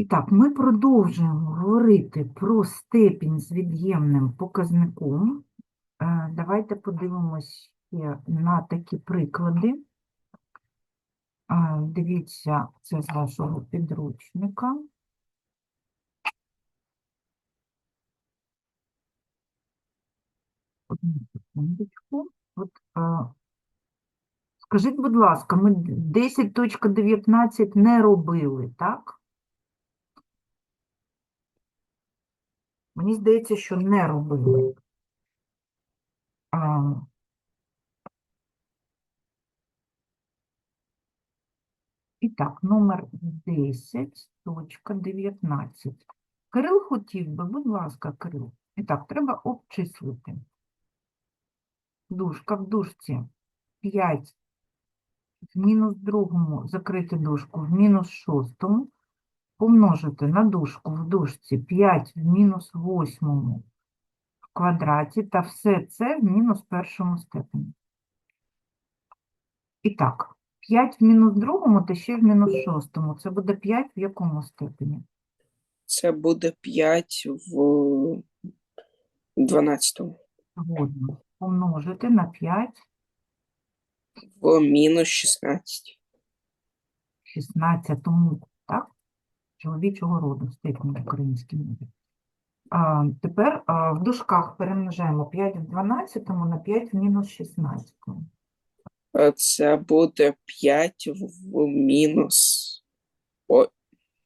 І так, ми продовжуємо говорити про степінь з від'ємним показником. Е, Давайте подивимось на такі приклади. Е, Дивіться, це з вашого підручника. Одну секундочку. От, е, скажіть, будь ласка, ми 10.19 не робили, так? Мені здається, що не робили. А, І так, номер 10.19. Кирил хотів би, будь ласка, Кирил. І так, треба обчислити. Дужка в дужці 5 в мінус другому, закрити дужку в мінус шостому, помножити на дужку в дужці 5 в мінус восьмому в квадраті та все це в мінус першому степені. І так, 5 в мінус другому та ще в мінус шостому. Це буде 5 в якому степені? Це буде 5 в 12 Згодно. Помножити на 5 в мінус 16. в 16, так? Чоловічого роду, степені в українській мові. А, тепер а, в дужках перемножаємо 5 в 12 на 5 в мінус 16. Е, Це буде 5 в мінус. О,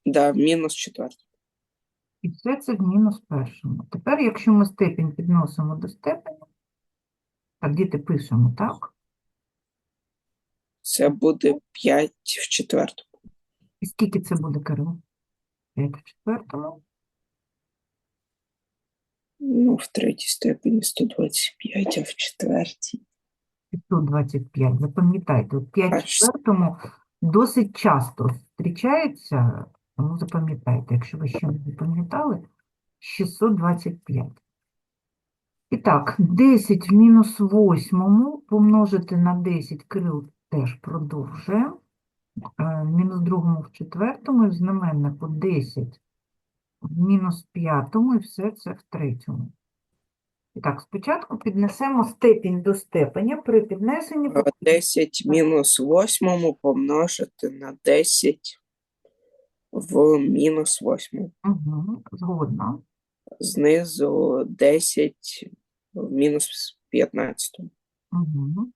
да, в мінус 4. І все це в мінус першому. Тепер, якщо ми степінь підносимо до степені, так, діти пишемо, так? Це буде 5 в четвертому. І скільки це буде, Кирило? 5 в четвертому. Ну, в третій степені 125, а в четвертій. 525. Запам'ятайте, от 5 в щ- четвертому досить часто зустрічається, тому запам'ятайте, якщо ви ще не запам'ятали, 625. І так, 10 в мінус восьмому помножити на 10, Кирил теж продовжує. Е, мінус другому в четвертому і в знаменнику 10 в мінус п'ятому і все це в третьому. І так, спочатку піднесемо степінь до степеня. При піднесенні Е, 10 мінус 8 помножити на 10 в мінус 8. Угу, згодна. Знизу 10 в мінус 15. Угу.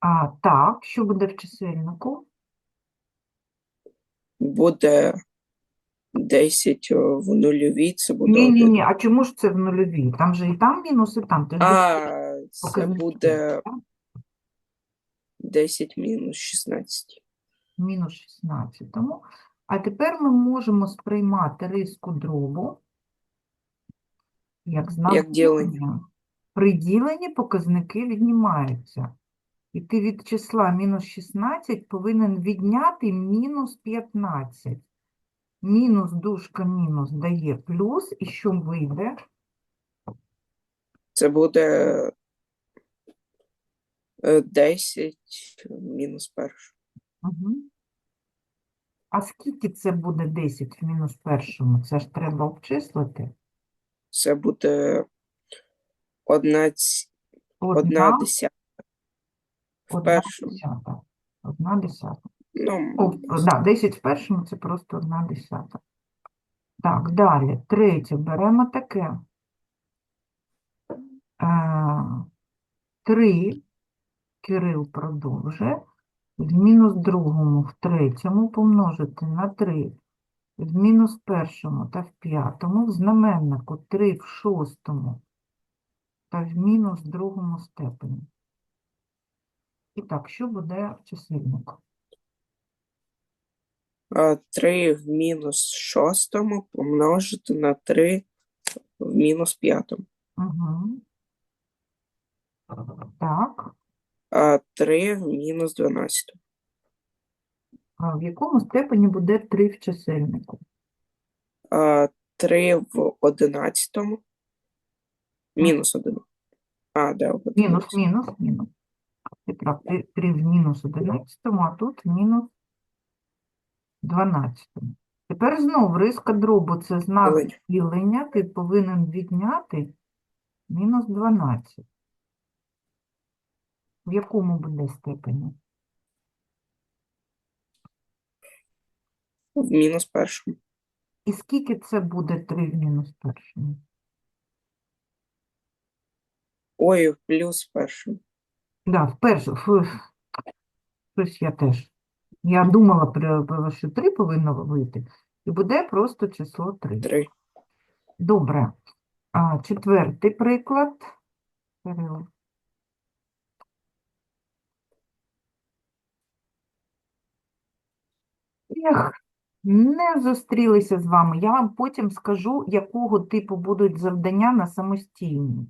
А так, що буде в чисельнику? Буде 10 в нульовій, це буде Ні, ні, 1. ні. А чому ж це в нульовій? Там же і там мінус, і там. Ти ж А, це показники, буде так? 10 мінус 16. мінус 16. Тому. А тепер ми можемо сприймати риску дробу як знак Як ділення. При діленні показники віднімаються. І ти від числа мінус 16 повинен відняти мінус 15. Мінус дужка мінус дає плюс, і що вийде? Це буде е, 10 мінус перше. Угу. А скільки це буде 10 в мінус першому? Це ж треба обчислити. Це буде 1, Одна, одна десята. В першому. десята. Одна десята. Ну, О, да, 10 в першому це просто одна десята. Так, далі. Третє. Беремо таке. Е, 3. Кирил продовжує. В мінус другому, в третьому помножити на 3. В мінус першому та в п'ятому, в знаменнику 3 в шостому та в мінус другому степені. І так, що буде чисельнику? 3 в мінус шостому помножити на 3 в мінус п'ятому. Угу. Так. А 3 в мінус 12. А в якому степені буде 3 в чисельнику? А 3 в одинадцятому. Мінус 1. А, да, в Мінус, мінус, мінус. Прав, 3 в мінус 11, а тут мінус 12. Тепер знову риска дробу – це знак Ділення. Ти повинен відняти мінус 12. В якому буде степені? В мінус першому. І скільки це буде 3 в мінус першому? Ой, в плюс першому. Да, вперше. Щось я теж. Я думала, про- про- що 3 повинно вийти. І буде просто число 3. Три. Добре. А, четвертий приклад. Ех, не зустрілися з вами. Я вам потім скажу, якого типу будуть завдання на самостійні.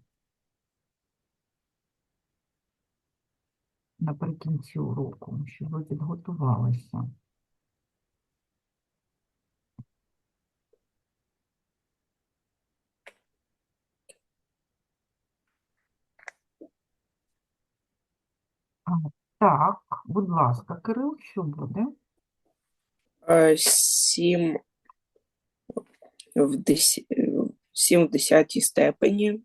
Наприкінці уроку, щоб ви підготувалися. Так, будь ласка, Кирил, що буде? Е, Сім в десі... сім в десятій степені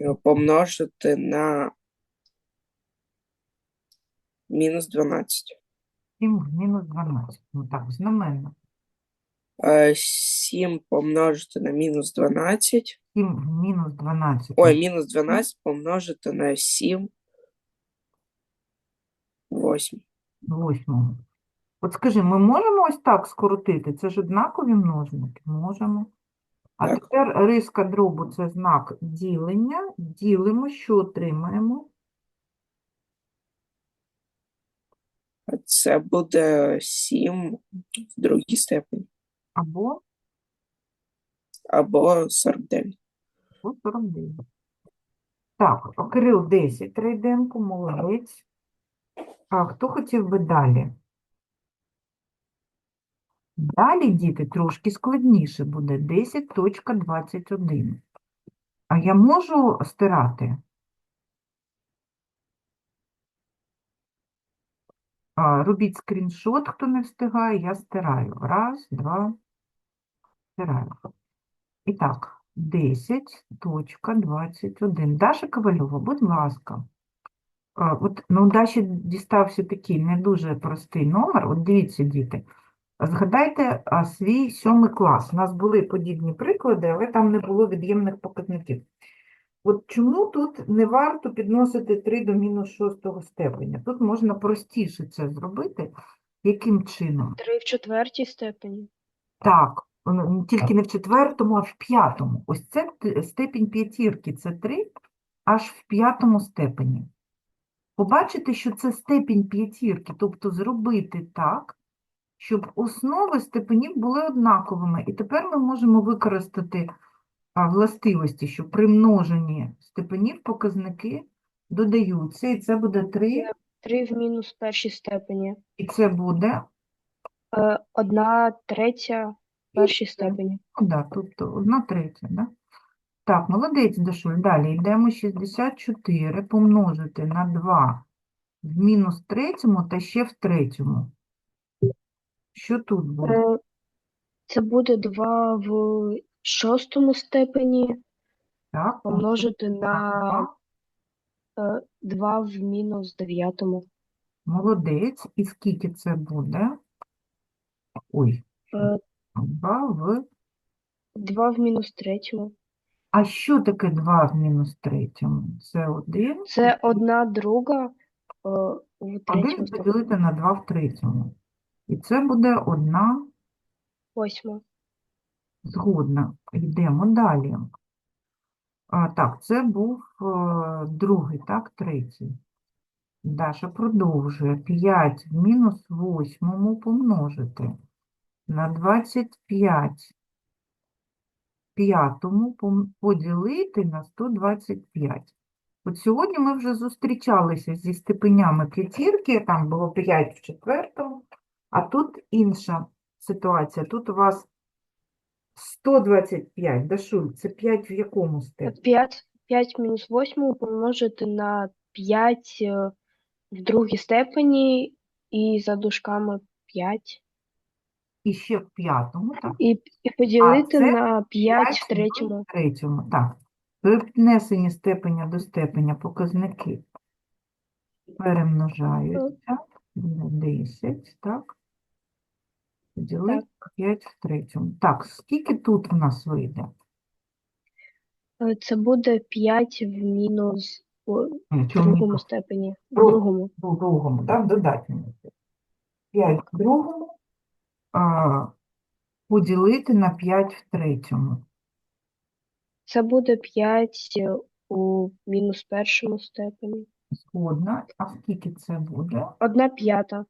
е, помножити на мінус 12. 7 мінус 12. Ну так, знаменно. Е, Сім помножити на мінус 12. 7 в мінус 12. Ой, мінус 12 помножити на 7 восьмій. Восьмого. От скажи, ми можемо ось так скоротити? Це ж однакові множники? Можемо. А Так. тепер риска дробу – це знак ділення. Ділимо, що отримаємо? А Це буде 7 в другій степені. Або, Або 49. або 49. Так, Кирил 10 Рейденко, молодець. А хто хотів би далі? Далі, діти, трошки складніше буде. 10.21. А я можу стирати? Робіть скріншот, хто не встигає, я стираю. Раз, два, стираю. І так, 10.21. Даша Ковальова, будь ласка. От ну, Даші дістався такий не дуже простий номер. От дивіться, діти. Згадайте свій сьомий клас. У нас були подібні приклади, але там не було від'ємних показників. От чому тут не варто підносити 3 до мінус 6 степеня? Тут можна простіше це зробити. Яким чином? Три в четвертій степені. Так, тільки не в четвертому, а в п'ятому. Ось це степінь п'ятірки, це 3, аж в п'ятому степені. Побачите, що це степінь п'ятірки, тобто зробити так, щоб основи степенів були однаковими. І тепер ми можемо використати властивості, що при множенні степенів показники додаються, і це буде 3, Три в мінус першій степені. і це буде Е, одна третя в першій степені. Ну, да, тобто одна третя, да? Так, молодець, Дашуль. Далі йдемо 64 помножити на 2 в мінус третьому та ще в третьому. Що тут буде? Е, це буде два в шостому степені Так, помножити на два. е, в мінус дев'ятому. Молодець. І скільки це буде? Ой, Е, 2 в... Два в мінус третьому. А що таке 2 в мінус третьому? Це 1. Це одна друга е, в Один третьому степені. поділити на 2 в третьому. І це буде одна Восьма. Згодна. Йдемо далі. А, так, це був е, другий, так, третій. Даша продовжує. 5 в мінус восьмому помножити на 25 п'ятому поділити на 125. От сьогодні ми вже зустрічалися зі степенями п'ятірки, там було 5 в четвертому, а тут інша ситуація. Тут у вас 125, Дашуль, це 5 в якому степені? П'ять, п'ять в мінус восьмому помножити на п'ять е, в другій степені і за дужками 5. І ще в п'ятому, так? І, і поділити це на 5 в в третьому. третьому, так. При піднесенні степеня до степеня показники перемножаються. Буде 10, так? Поділити 5 в третьому. Так, скільки тут в нас вийде? Е, Це буде 5 в мінус у другому степені. В другому. в другому, так, в додатньому. 5 в другому а, поділити на 5 в третьому. Це буде 5 у мінус першому степені. Згодна. А скільки це буде? 1 п'ята.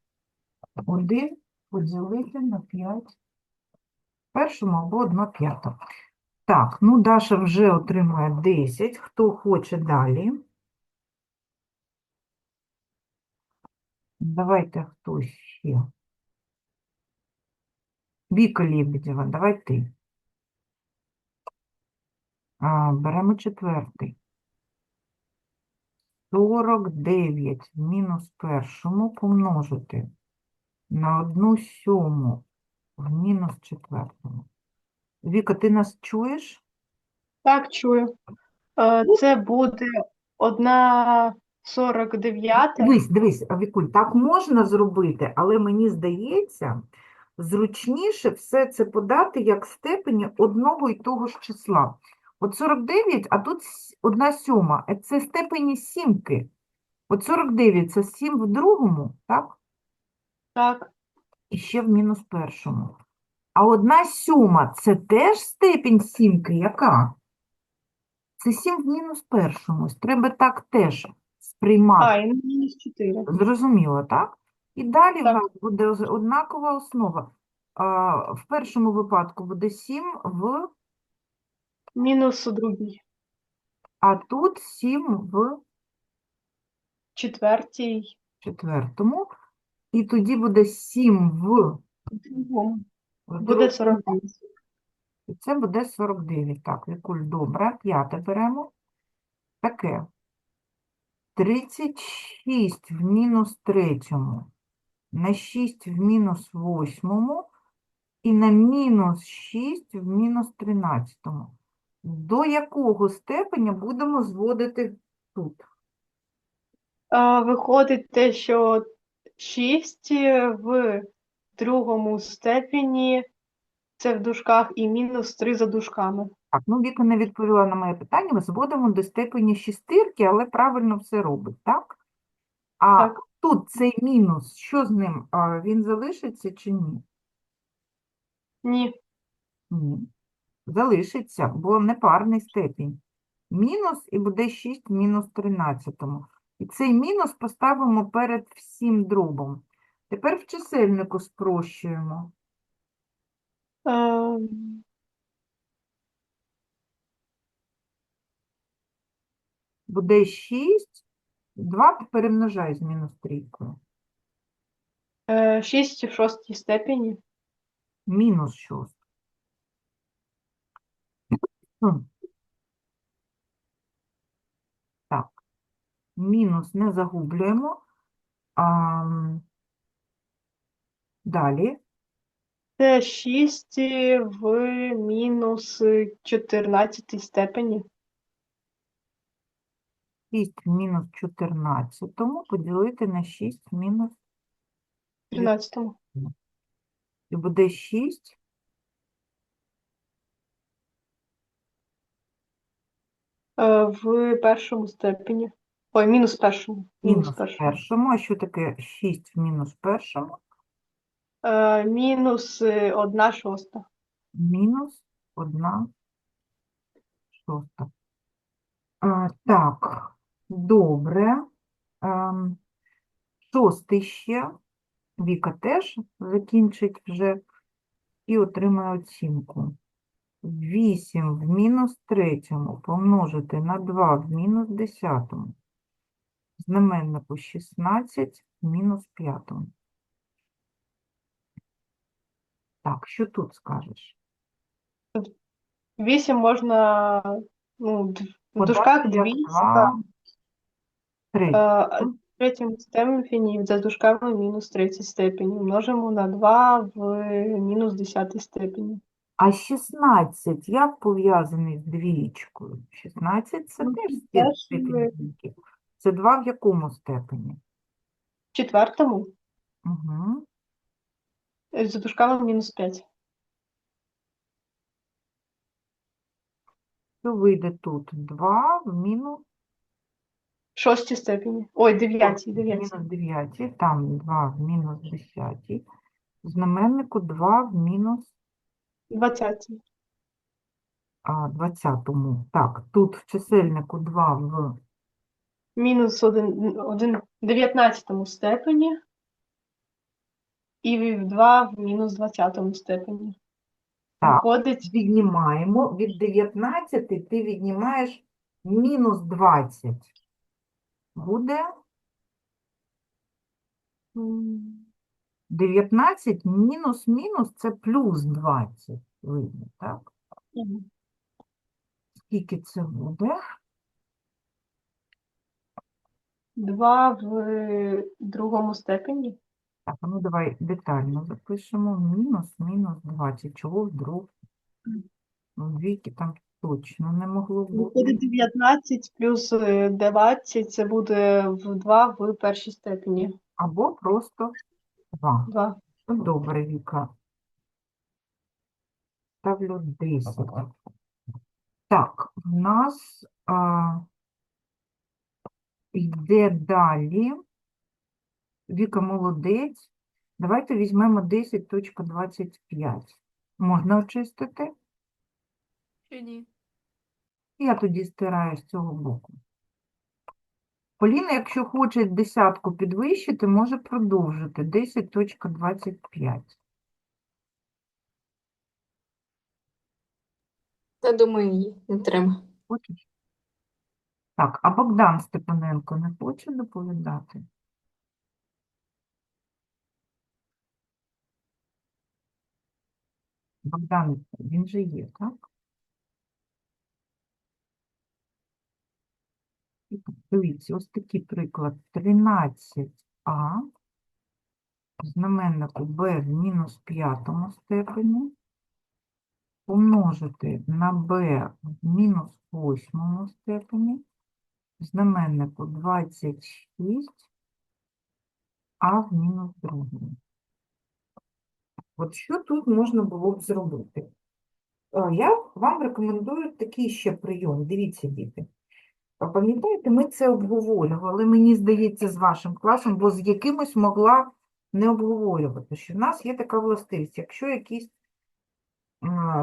1 поділити на 5 першому або 1 п'ята. Так, ну Даша вже отримує 10. Хто хоче далі? Давайте хто ще? Віка Лебедєва, давай ти. А, беремо четвертий. 49 мінус першому помножити на одну сьому в мінус четвертому. Віка, ти нас чуєш? Так, чую. Е, Це буде одна 49. Дивись, дивись, Вікуль, так можна зробити, але мені здається, зручніше все це подати як степені одного і того ж числа. От 49, а тут одна сьома. Е, Це степені сімки. От 49 – це 7 в другому, так? Так, І ще в мінус першому. А одна сьома – це теж степінь сімки, яка? Це 7 в мінус першому. Треба так теж сприймати. а, і мінус 4. Зрозуміло, так? І далі в Так. нас буде однакова основа. А, в першому випадку буде 7 в, Мінус у другій. а тут 7 в Четвертій. четвертому. І тоді буде 7 в, Буде 49. І це буде 49. Так, Вікуль, добре. П'яте беремо. Таке. 36 в мінус третьому на 6 в мінус восьмому і на мінус 6 в мінус тринадцятому. До якого степеня будемо зводити тут? Виходить те, що 6 в другому степені це в дужках і мінус 3 за дужками. Так, ну Віка не відповіла на моє питання. Ми зводимо до степені шістирки, але правильно все робить, так? А Так. тут цей мінус, що з ним? А, Він залишиться чи ні? Ні. Ні. Залишиться, бо непарний степінь. Мінус і буде 6 в мінус 13. І цей мінус поставимо перед всім дробом. Тепер в чисельнику спрощуємо. Е, Буде 6, 2 перемножай з мінус трійкою. е, 6 в шостій степені. Мінус 6. Так. Мінус не загублюємо. А, далі. Це 6 в мінус 14 степені. 6 в мінус 14 поділити на 6 в мінус 13. і буде 6 Е, В першому степені. Ой, мінус першому. Мінус першому. першому. А що таке 6 в мінус першому? Е, Мінус е, одна шоста. Мінус 1 шоста. А, так, добре. Ем, шостий ще. Віка теж закінчить вже і отримає оцінку. 8 в мінус третьому помножити на 2 в мінус десятому. Знаменнику 16 мінус п'ятому. Так, що тут скажеш? 8 можна, ну, в дужках як 2, два третіх. е, третьому степені за дужками мінус 30 степені. Множимо на 2 в мінус 10 степені. А 16 як пов'язаний з двієчкою? 16 це Ну, теж степені. Це 2 в якому степені? В четвертому Угу. за дужками мінус 5. Що вийде тут? 2 в мінус В шостій степені. Ой, дев'ятій, дев'ятій. мінус 9, там 2 в мінус 10. В знаменнику 2 в мінус Двадцятій. а, 20. Так, тут в чисельнику 2 в Мінус 1, 1 19 степені. І в 2 в мінус 20 степені. Так. Виходить віднімаємо. Від 19 ти віднімаєш мінус 20. Буде м, 19 мінус мінус це плюс 20. Вийде, так? Скільки це буде? 2 в другому степені. Так, а ну давай детально запишемо. Мінус, мінус 20. Чого вдруг? Ну, двійки там точно не могло бути. Виходить 19 плюс е, 20, це буде в 2 в першій степені. Або просто 2. 2. Ну, Добре, Віка. Ставлю 10. Так, в нас а, йде далі. Віка молодець. Давайте візьмемо 10.25. Можна очистити? Чи ні? Я тоді стираю з цього боку. Поліна, якщо хоче десятку підвищити, може продовжити 10.25. Та думаю, ні, не треба. Хочеш? Так, а Богдан Степаненко не хоче доповідати? Богдан, він же є, так? Дивіться, ось такий приклад. 13а в знаменнику b в мінус п'ятому степені помножити на b в мінус восьмому степені знаменнику 26 а в мінус другому. От що тут можна було б зробити? Е, Я вам рекомендую такий ще прийом. Дивіться, діти. Пам'ятаєте, ми це обговорювали, мені здається, з вашим класом, бо з якимось могла не обговорювати, що в нас є така властивість, якщо якийсь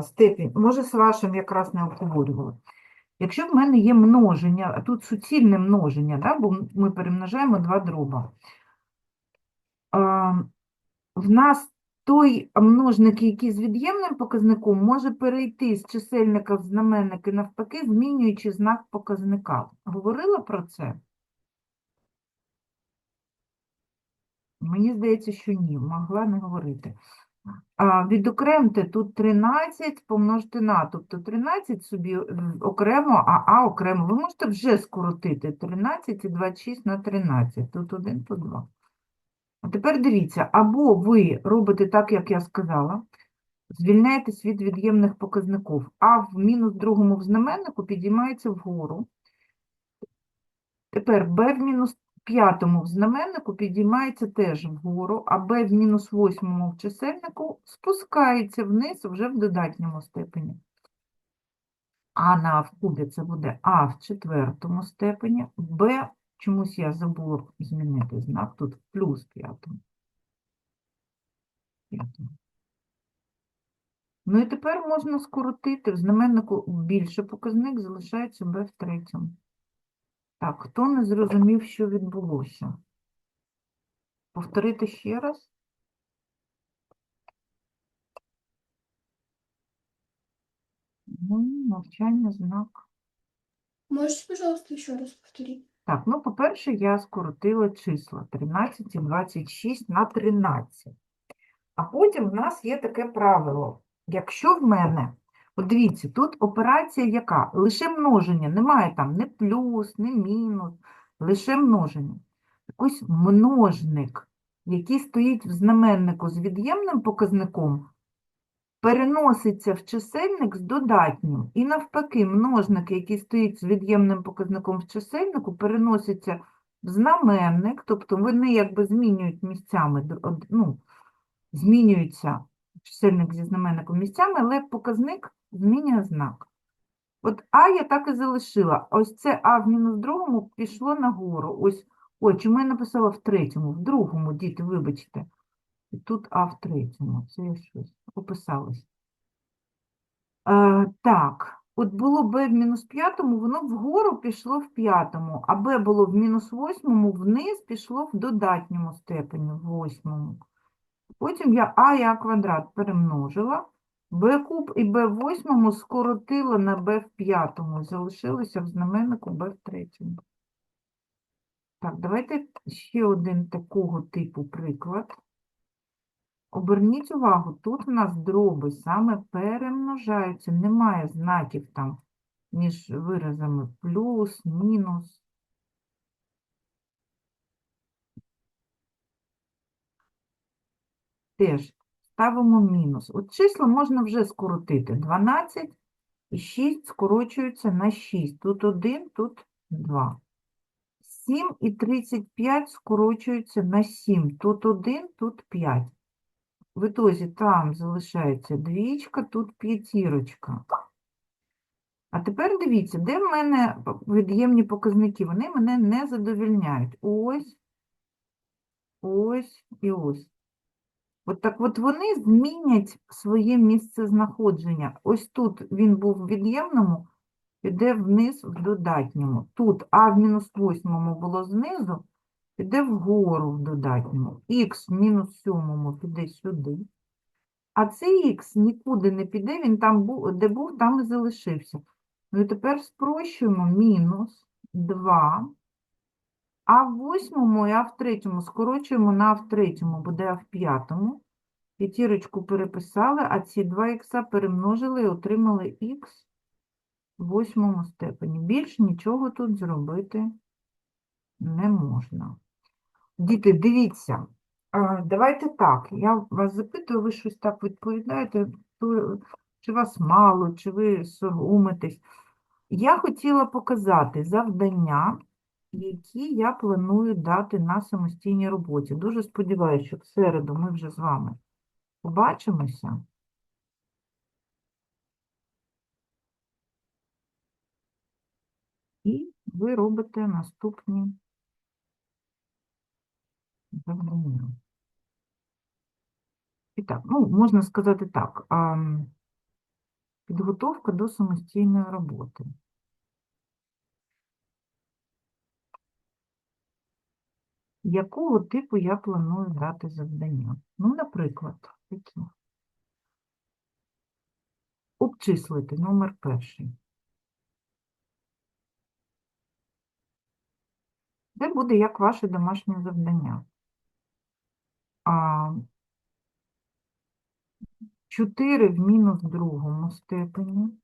степінь, може, з вашим якраз не обговорювали. Якщо в мене є множення, а тут суцільне множення, да, бо ми перемножаємо два дроба, в нас той множник, який з від'ємним показником, може перейти з чисельника в знаменник і навпаки, змінюючи знак показника. Говорила про це? Мені здається, що ні, могла не говорити. Відокремте тут 13 помножити на, тобто 13 собі окремо, а А окремо. Ви можете вже скоротити 13 і 26 на 13, тут 1, тут 2. А тепер дивіться, або ви робите так, як я сказала, звільняєтесь від від'ємних показників, а в мінус другому в знаменнику підіймається вгору. Тепер b в мінус п'ятому в знаменнику підіймається теж вгору, а b в мінус восьмому в чисельнику спускається вниз вже в додатньому степені. А на в кубі це буде а в четвертому степені, b, чомусь я забула змінити знак, тут плюс п'ятому. Ну і тепер можна скоротити, в знаменнику більше показник, залишається b в третьому. Так, хто не зрозумів, що відбулося? Повторити ще раз? Ну, навчання знак. Можете, пожалуйста, еще раз повторить? Так, ну, по-перше, я скоротила числа 13 і 26 на 13. А потім в нас є таке правило. Якщо в мене, от дивіться, тут операція яка? Лише множення, немає там ні плюс, ні мінус, лише множення. ось множник, який стоїть в знаменнику з від'ємним показником, переноситься в чисельник з додатнім. І навпаки, множник, який стоїть з від'ємним показником в чисельнику, переноситься в знаменник, тобто вони якби змінюють місцями, ну, змінюються чисельник зі знаменником місцями, але показник змінює знак. От А я так і залишила. Ось це А в мінус другому пішло нагору. Ось, ой, чому я написала в третьому? В другому, діти, вибачте. І тут А в третьому. Це я щось описалось. Е, так, от було Б в мінус п'ятому, воно вгору пішло в п'ятому, а Б було в мінус восьмому, вниз пішло в додатньому степені, в восьмому. Потім я А А квадрат перемножила, Б куб і Б в восьмому скоротила на Б в п'ятому, залишилося в знаменнику Б в третьому. Так, давайте ще один такого типу приклад. Оберніть увагу, тут у нас дроби саме перемножаються, немає знаків там між виразами плюс, мінус. Теж ставимо мінус. От числа можна вже скоротити. 12 і 6 скорочуються на 6. Тут 1, тут 2. 7 і 35 скорочуються на 7. Тут 1, тут 5. В ітозі там залишається двічка, тут п'ятірочка. А тепер дивіться, де в мене від'ємні показники? Вони мене не задовільняють. Ось, ось і ось. От так от вони змінять своє місце знаходження. Ось тут він був в від'ємному, піде вниз в додатньому. Тут А в мінус восьмому було знизу, піде вгору в додатньому. Х в мінус сьомому піде сюди. А цей х нікуди не піде, він там був, де був, там і залишився. Ну і тепер спрощуємо мінус 2. А в восьмому і А в третьому скорочуємо на А в третьому, буде А в п'ятому. П'ятірочку переписали, а ці 2 х перемножили і отримали х в восьмому степені. Більш нічого тут зробити не можна. Діти, дивіться, давайте так, я вас запитую, ви щось так відповідаєте, чи вас мало, чи ви соромитесь. Я хотіла показати завдання, які я планую дати на самостійній роботі. Дуже сподіваюся, що в середу ми вже з вами побачимося. І ви робите наступні завдання. І так, ну, можна сказати так, підготовка до самостійної роботи. Якого типу я планую дати завдання? Ну, наприклад, такі. Обчислити номер перший. Це буде як ваше домашнє завдання. 4 в мінус другому степені.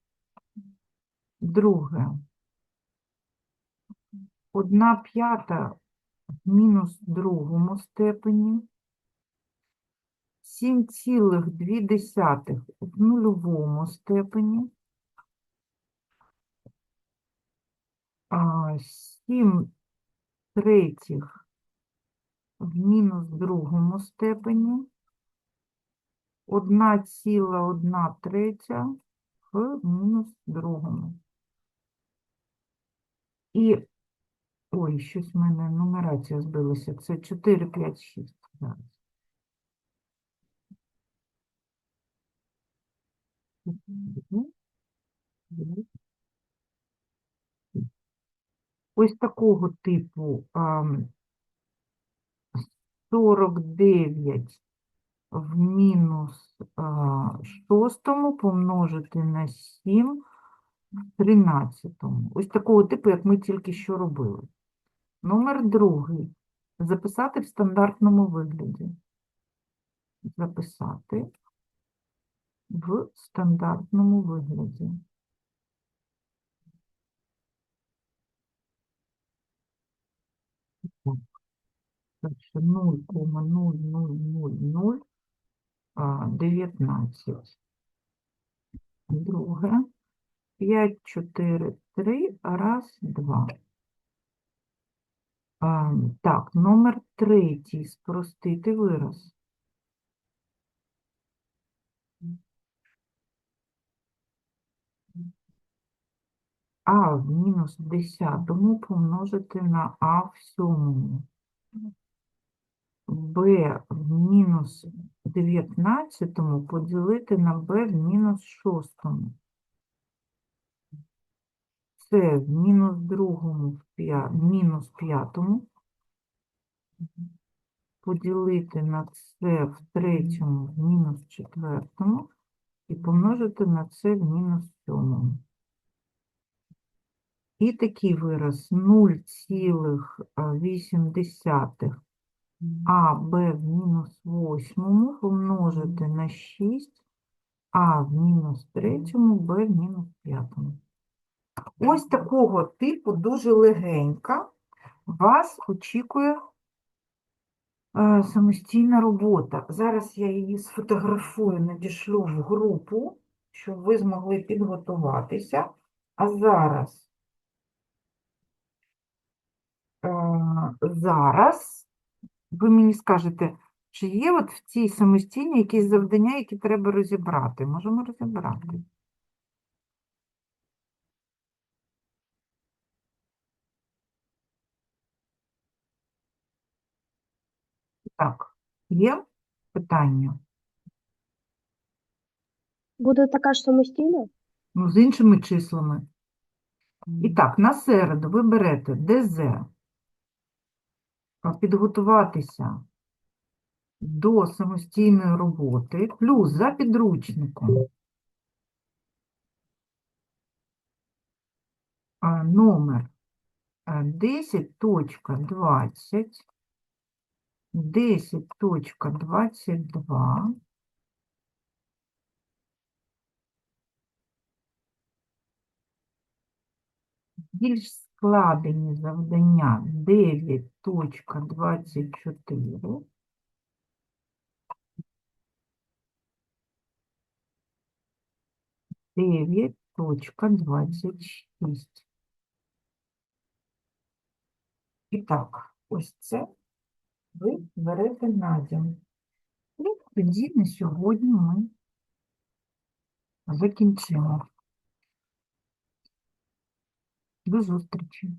Друге. 1 п'ята мінус другому степені. 7,2 в нульовому степені. 7 третіх в мінус другому степені. 1,1 третя в мінус другому. І, ой, щось в мене нумерація збилася. Це 4, 5, 6 зараз. Мгм. Мгм. Ось такого типу ам, 49 в мінус шостому помножити на 7 в тринадцятому. Ось такого типу, як ми тільки що робили. Номер другий. Записати в стандартному вигляді. Записати в стандартному вигляді. Перше 0,00019. Друге 5, 4, 3, раз, два. Так, номер третій. Спростити вираз. А в мінус десятому помножити на А в сьомому. Б в мінус дев'ятнадцятому поділити на Б в мінус шостому. С в мінус другому в мінус п'ятому. Поділити на С в третьому в мінус четвертому і помножити на С в мінус сьомому. І такий вираз 0,8 а Б в мінус восьмому помножити на 6, а в мінус третьому, Б в мінус п'ятому. Ось такого типу дуже легенька вас очікує е, самостійна робота. Зараз я її сфотографую, надішлю в групу, щоб ви змогли підготуватися. А зараз, е, зараз ви мені скажете, чи є от в цій самостійній якісь завдання, які треба розібрати? Можемо розібрати. Так, є питання? Буде така ж самостійна? Ну, з іншими числами. І так, на середу ви берете ДЗ, підготуватися до самостійної роботи, плюс за підручником номер е, 10.20, 10.22, більш складені завдання 9.24, дев'ять точка двадцять шість. І так, ось це ви берете на дім. І тоді на сьогодні ми закінчимо. До зустрічі.